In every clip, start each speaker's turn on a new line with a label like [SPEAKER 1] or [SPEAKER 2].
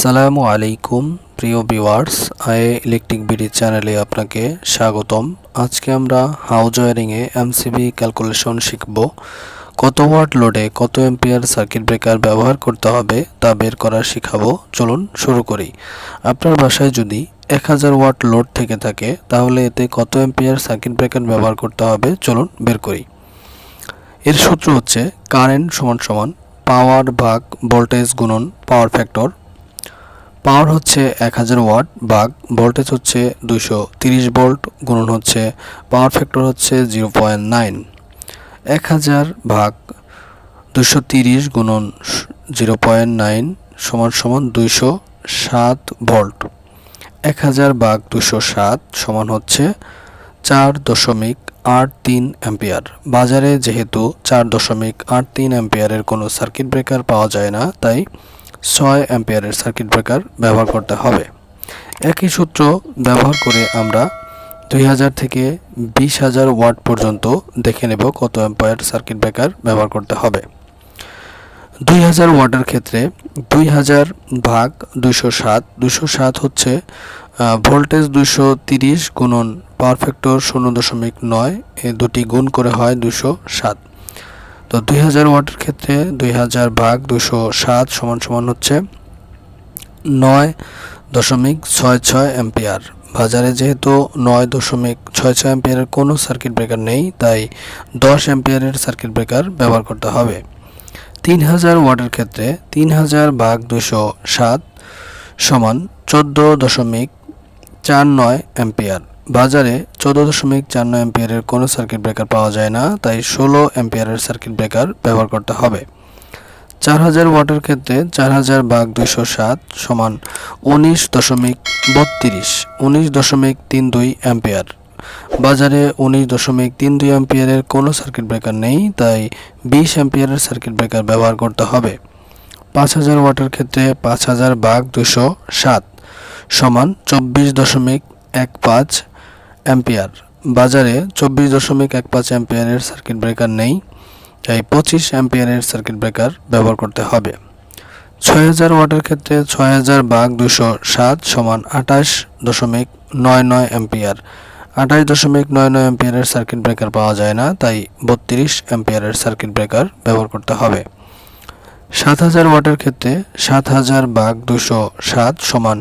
[SPEAKER 1] আসসালামু আলাইকুম, প্রিয় ভিউয়ার্স। আই ইলেকট্রিক বিডি চ্যানেলে আপনাকে স্বাগতম। আজকে আমরা হাউজ ওয়ারিংয়ে এমসিবি ক্যালকুলেশন শিখব। কত ওয়াট লোডে কত এম্পিয়ার সার্কিট ব্রেকার ব্যবহার করতে হবে তা বের করা শিখাবো। চলুন শুরু করি। আপনার বাসায় যদি এক হাজার ওয়াট লোড থেকে থাকে, তাহলে এতে কত এম্পিয়ার সার্কিট ব্রেকার ব্যবহার করতে হবে? চলুন বের করি। এর সূত্র হচ্ছে কারেন্ট সমান সমান পাওয়ার ভাগ ভোল্টেজ গুণন পাওয়ার ফ্যাক্টর পাওয়ার হচ্ছে এক হাজার ওয়াট ভাগ ভোল্টেজ হচ্ছে দুইশো তিরিশ ভোল্ট, গুণন হচ্ছে পাওয়ার ফ্যাক্টর হচ্ছে জিরো পয়েন্ট নাইন। এক হাজার ভাগ দুশো তিরিশ গুণন জিরো পয়েন্ট নাইন সমান সমান দুইশো সাত ভোল্ট। এক হাজার ভাগ দুশো সাত সমান হচ্ছে চার দশমিক আট তিন অ্যাম্পিয়ার। বাজারে যেহেতু চার দশমিক আট তিন অ্যাম্পিয়ারের কোনো সার্কিট ব্রেকার পাওয়া যায় না, তাই ছয় অ্যাম্পিয়ারের সার্কিট ব্রেকার ব্যবহার করতে হবে। একই সূত্র ব্যবহার করে আমরা দুই হাজার থেকে বিশ হাজার ওয়াট পর্যন্ত দেখে নেব কত অ্যাম্পিয়ার সার্কিট ব্রেকার ব্যবহার করতে হবে। দুই হাজার ওয়াটের ক্ষেত্রে দুই হাজার ভাগ দুইশো সাত দুশো সাত হচ্ছে ভোল্টেজ দুশো তিরিশ গুণন পাওয়ার ফ্যাক্টর শূন্য দশমিক নয়, এ দুটি গুণ করে হয় দুশো সাত। তো দুই হাজার ওয়াটের ক্ষেত্রে দুই হাজার ভাগ দুশো সাত সমান সমান হচ্ছে নয় দশমিক ছয় ছয় অ্যাম্পিয়ার। বাজারে যেহেতু নয় দশমিক ছয় ছয় অ্যাম্পিয়ারের কোনো সার্কিট ব্রেকার নেই, তাই দশ অ্যাম্পিয়ারের সার্কিট ব্রেকার ব্যবহার করতে হবে। তিন হাজার ওয়াটের ক্ষেত্রে তিন হাজার ভাগ দুশো সাত সমান চোদ্দ দশমিক চার নয় অ্যাম্পিয়ার। বাজারে চোদ্দ দশমিক চার নয় অ্যাম্পিয়ারের কোনো সার্কিট ব্রেকার পাওয়া যায় না, তাই ষোলো অ্যাম্পিয়ারের সার্কিট ব্রেকার ব্যবহার করতে হবে। চার হাজার ওয়াটের ক্ষেত্রে চার হাজার ভাগ দুইশো সাত সমান উনিশ দশমিক বত্রিশ, উনিশ দশমিক তিন দুই অ্যাম্পিয়ার। বাজারে উনিশ দশমিক তিন দুই অ্যাম্পিয়ারের কোনো সার্কিট ব্রেকার নেই, তাই বিশ অ্যাম্পিয়ারের সার্কিট ব্রেকার ব্যবহার করতে হবে। পাঁচ হাজার ওয়াটের ক্ষেত্রে পাঁচ হাজার ভাগ দুশো সাত সমান চব্বিশ দশমিক এক পাঁচ অ্যাম্পিয়ার। বাজারে চব্বিশ দশমিক এক পাঁচ অ্যাম্পিয়ারের সার্কিট ব্রেকার নেই, তাই পঁচিশ অ্যাম্পিয়ারের সার্কিট ব্রেকার ব্যবহার করতে হবে। ছয় হাজার ওয়াটের ক্ষেত্রে ছয় হাজার ভাগ দুশো সাত সমান আঠাশ দশমিক নয় নয় অ্যাম্পিয়ার। আঠাশ দশমিক নয় নয় অ্যাম্পিয়ারের সার্কিট ব্রেকার পাওয়া যায় না, তাই বত্রিশ অ্যাম্পিয়ারের সার্কিট ব্রেকার ব্যবহার করতে হবে। সাত হাজার ওয়াটের ক্ষেত্রে সাত হাজার ভাগ দুশো সাত সমান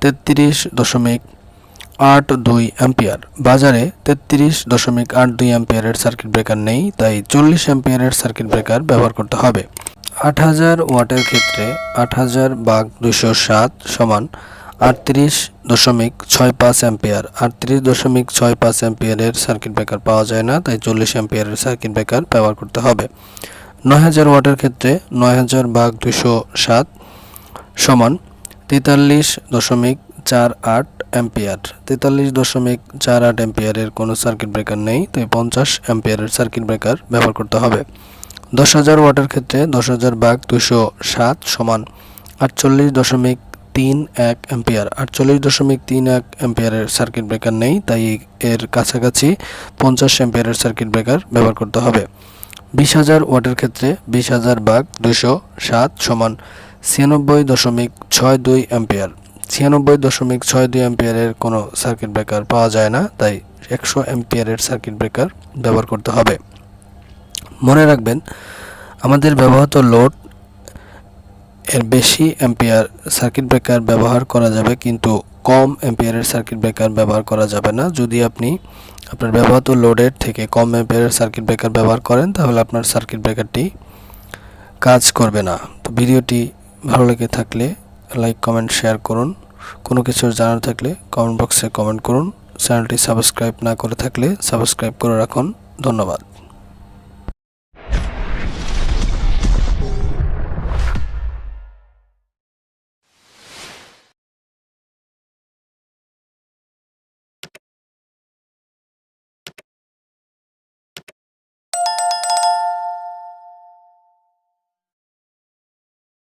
[SPEAKER 1] তেত্রিশ দশমিক আট দুই অ্যাম্পিয়ার। বাজারে তেত্রিশ দশমিক আট দুই অ্যাম্পিয়ারের সার্কিট ব্রেকার নেই, তাই চল্লিশ অ্যাম্পিয়ারের সার্কিট ব্রেকার ব্যবহার করতে হবে। আট হাজার ওয়াটের ক্ষেত্রে আট হাজার বাঘ দুশো সাত সমান আটত্রিশ দশমিক ছয় পাঁচ অ্যাম্পিয়ার। আটত্রিশ দশমিক ছয় পাঁচ অ্যাম্পিয়ারের সার্কিট ব্রেকার পাওয়া যায় না, তাই চল্লিশ অ্যাম্পিয়ারের সার্কিট ব্রেকার ব্যবহার করতে হবে। নয় হাজার ওয়াটের ক্ষেত্রে নয় হাজার বাঘ দুশো সাত সমান তেতাল্লিশ দশমিক চার আট অ্যাম্পিয়ার। তেতাল্লিশ দশমিক চার আট অ্যাম্পিয়ারের কোনো সার্কিট ব্রেকার নেই, তাই পঞ্চাশ অ্যাম্পিয়ারের সার্কিট ব্রেকার ব্যবহার করতে হবে। দশ হাজার ওয়াটের ক্ষেত্রে দশ হাজার বাঘ দুশো সাত সমান আটচল্লিশ দশমিক তিন এক অ্যাম্পিয়ার। আটচল্লিশ দশমিক তিন এক অ্যাম্পিয়ারের সার্কিট ব্রেকার নেই, তাই এর কাছাকাছি পঞ্চাশ অ্যাম্পিয়ারের সার্কিট ব্রেকার ব্যবহার করতে হবে। বিশ হাজার ওয়াটের ক্ষেত্রে বিশ হাজার বাঘ দুশো সাত সমান ছিয়ানব্বই দশমিক ছয় দুই অ্যাম্পিয়ার। ছিয়ানব্বই দশমিক ছয় দুই অ্যাম্পিয়ারের কোনো সার্কিট ব্রেকার পাওয়া যায় না, তাই একশো অ্যাম্পিয়ারের সার্কিট ব্রেকার ব্যবহার করতে হবে। মনে রাখবেন, আমাদের ব্যবহৃত লোড এর বেশি অ্যাম্পিয়ার সার্কিট ব্রেকার ব্যবহার করা যাবে, কিন্তু কম অ্যাম্পিয়ারের সার্কিট ব্রেকার ব্যবহার করা যাবে না। যদি আপনি আপনার ব্যবহৃত লোডের থেকে কম অ্যাম্পিয়ারের সার্কিট ব্রেকার ব্যবহার করেন, তাহলে আপনার সার্কিট ব্রেকারটি কাজ করবে না। তো ভিডিওটি ভালো লেগে থাকলে লাইক কমেন্ট শেয়ার করুন। কোনো কিছু জানার থাকলে কমেন্ট বক্সে কমেন্ট করুন। চ্যানেলটি সাবস্ক্রাইব না করে থাকলে সাবস্ক্রাইব করে রাখুন। ধন্যবাদ।